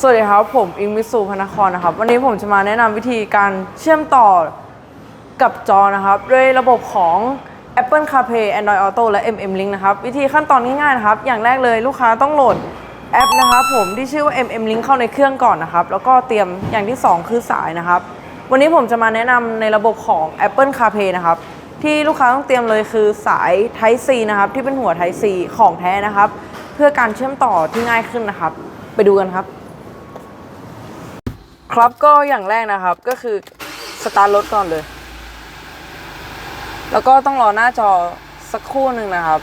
สวัสดีครับ ผมอิงมิสูพนครนะครับ วันนี้ผมจะมาแนะนำวิธีการเชื่อมต่อกับจอนะครับ ด้วยระบบของ Apple CarPlay Android Auto และ MM Link นะครับ วิธีขั้นตอนง่ายๆนะครับ อย่างแรกเลยลูกค้าต้องโหลดแอปนะครับผมที่ชื่อว่า MM Link เข้าในเครื่องก่อนนะครับ แล้วก็เตรียมอย่างที่ 2 คือสายนะครับ วันนี้ผมจะมาแนะนำในระบบของ Apple CarPlay นะครับ ที่ลูกค้าต้องเตรียมเลยคือสาย Type C นะครับ ที่เป็นหัว Type C ของแท้นะครับ เพื่อการเชื่อมต่อที่ง่ายขึ้นนะครับ ไปดูกันครับ ครับก็อย่างแรกนะครับ ก็คือสตาร์ทรถก่อนเลย แล้วก็ต้องรอหน้าจอสักครู่หนึ่งนะครับ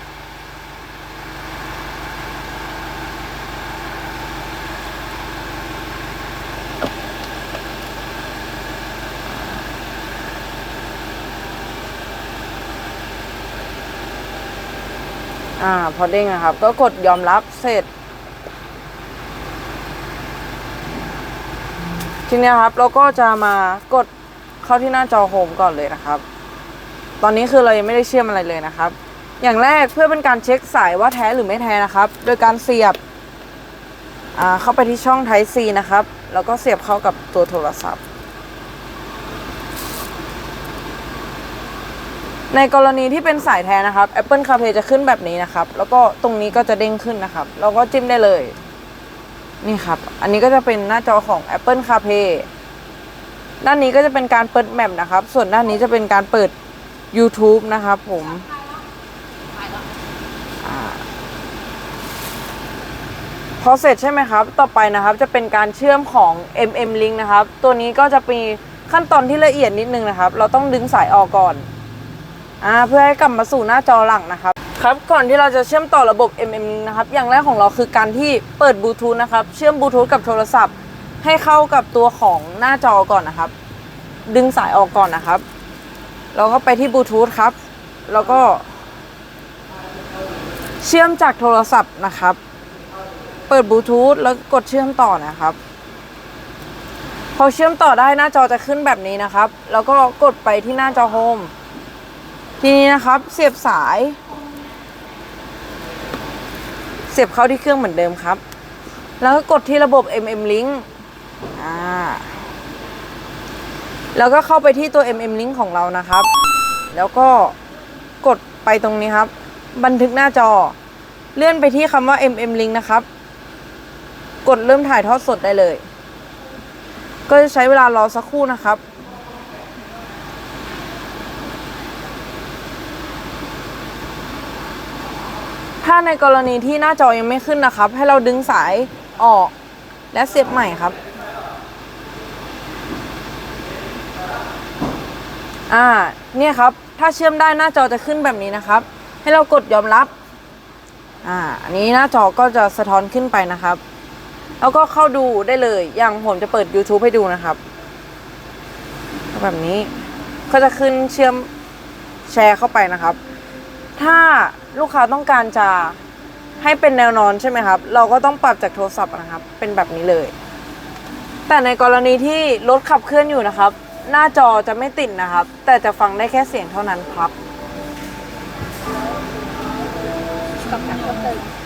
อ่า พอเด้งนะครับ ก็กดยอมรับเสร็จ ทีนี้ครับเราก็จะมากดเข้าที่หน้าจอโฮมก่อนเลยนะครับ ตอนนี้คือเรายังไม่ได้เชื่อมอะไรเลยนะครับ อย่างแรกเพื่อเป็นการเช็คสายว่าแท้หรือไม่แท้นะครับ โดยการเสียบเข้าไปที่ช่อง Type C นะครับ แล้วก็เสียบเข้ากับตัวโทรศัพท์ ในกรณีที่เป็นสายแท้นะครับ Apple CarPlay จะขึ้นแบบนี้นะครับ แล้วก็ตรงนี้ก็จะเด้งขึ้นนะครับ เราก็จิ้มได้เลย นี่ครับ อันนี้ก็จะเป็นหน้าจอของ Apple CarPlay ด้านนี้ก็จะเป็นการเปิดแมปนะครับ ส่วนด้านนี้จะเป็นการเปิด YouTube นะครับผมพอเสร็จใช่ไหมครับ ต่อไปนะครับจะเป็นการเชื่อมของ MM Link นะครับ ตัวนี้ก็จะมีขั้นตอนที่ละเอียดนิดนึงนะครับ เราต้องดึงสายออกก่อน อ่า เพื่อให้กลับมาสู่หน้าจอหลักนะครับ ครับก่อนที่เราจะเชื่อมต่อระบบ MM นะครับอย่างแรกของเราคือการที่เปิดบลูทูธนะครับเชื่อมบลูทูธกับโทรศัพท์ ให้เข้ากับตัวของหน้าจอก่อนนะครับ ดึงสายออกก่อนนะครับ เราก็ไปที่บลูทูธครับ แล้วก็ เชื่อมจากโทรศัพท์นะครับ เปิดบลูทูธแล้วกดเชื่อมต่อนะครับพอเชื่อมต่อได้หน้าจอจะขึ้นแบบนี้นะครับ แล้วก็กดไปที่หน้าจอโฮมทีนี้นะครับ เสียบสาย เสียบเข้าที่เครื่องเหมือนเดิมครับ แล้วก็กดที่ระบบ MM Link อ่าแล้วก็เข้าไปที่ตัว MM Link ของเรานะครับ แล้วก็กดไปตรงนี้ครับ บันทึกหน้าจอ เลื่อนไปที่คำว่า MM Link นะครับ กดเริ่มถ่ายทอดสดได้เลย ก็จะใช้เวลารอสักครู่นะครับ ถ้าในกรณีที่หน้าจอยังไม่ขึ้นนะครับ ให้เราดึงสายออกและเสียบใหม่ครับอ่าเนี่ยครับ ถ้าเชื่อมได้หน้าจอจะขึ้นแบบนี้นะครับ ให้เรากดยอมรับอ่าอันนี้หน้าจอก็จะสะท้อนขึ้นไปนะครับ แล้วก็เข้าดูได้เลย อย่างผมจะเปิด YouTube ให้ดูนะครับ แบบนี้ก็จะขึ้นเชื่อมแชร์เข้าไปนะครับ ถ้าลูกค้าต้องการจะให้เป็นแนวนอนใช่ไหมครับ เราก็ต้องปรับจากโทรศัพท์นะครับ เป็นแบบนี้เลย แต่ในกรณีที่รถขับเคลื่อนอยู่นะครับ หน้าจอจะไม่ติดนะครับ แต่จะฟังได้แค่เสียงเท่านั้นครับ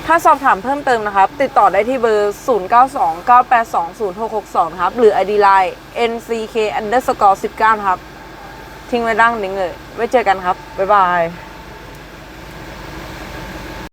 ถ้าสอบถามเพิ่มเติมนะครับ ติดต่อได้ที่เบอร์ 0929820662 ครับ หรือ ID Line nck underscore 19ครับ ทิ้งไว้ด้านลิงก์เลย ไว้เจอกันครับ บ๊ายบาย